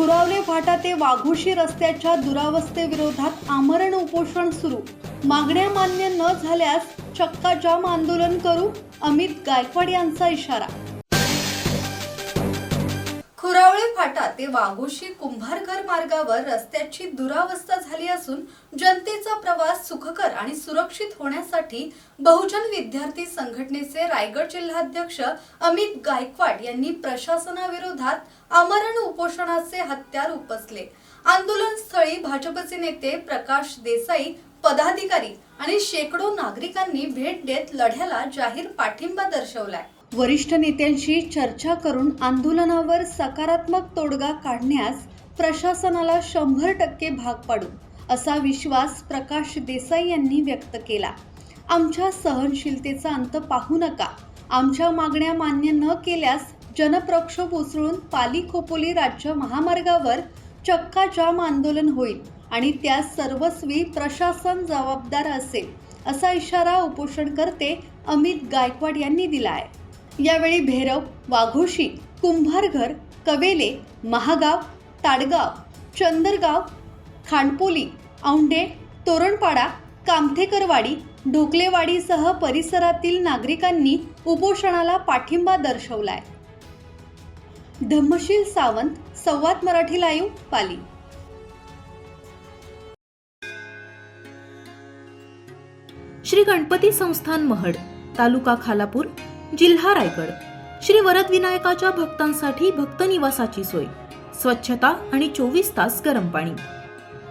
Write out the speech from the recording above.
खुरावले फाटा ते वाघोशी रस्त्याच्या दुरावस्थेविरोधात आमरण उपोषण सुरू. मागण्या मान्य न झाल्यास चक्का जाम आंदोलन करू अमित गायकवाड यांचा इशारा. खुरावळे फाटा ते वाघोशी कुंभारघर मार्गावर रस्त्याची दुरावस्था झाली असून जनतेचा प्रवास सुखकर आणि सुरक्षित होण्यासाठी बहुजन विद्यार्थी संघटनेचे रायगड जिल्हाध्यक्ष अमित गायकवाड यांनी प्रशासनाविरोधात आमरण उपोषणाचे हत्यार उपसले. आंदोलनस्थळी भाजपचे नेते प्रकाश देसाई पदाधिकारी आणि शेकडो नागरिकांनी भेट देत लढ्याला जाहीर पाठिंबा दर्शवलाय. वरिष्ठ नेत्यांशी चर्चा करून आंदोलनावर सकारात्मक तोडगा काढण्यास प्रशासनाला शंभर टक्के भाग पाडू असा विश्वास प्रकाश देसाई यांनी व्यक्त केला. आमच्या सहनशीलतेचा अंत पाहू नका. आमच्या मागण्या मान्य न केल्यास जनप्रक्षोभ उसळून पाली खोपोली राज्य महामार्गावर चक्का जाम आंदोलन होईल आणि त्यास सर्वस्वी प्रशासन जबाबदार असेल असा इशारा उपोषणकर्ते अमित गायकवाड यांनी दिला आहे. यावेळी भैरव वाघोशी कुंभारघर कवेले महागाव ताडगाव चंदरगाव खांडपोली औंढे तोरणपाडा कामथेकरवाडी ढोकलेवाडीसह परिसरातील नागरिकांनी उपोषणाला पाठिंबा दर्शवलाय. धम्मशील सावंत संवाद मराठी लाईव्ह पाली. श्री गणपती संस्थान महड तालुका खालापूर जिल्हा रायगड. श्री वरद विनायकाच्या भक्तांसाठी भक्त निवासाची सोय. स्वच्छता आणि चोवीस तास गरम पाणी.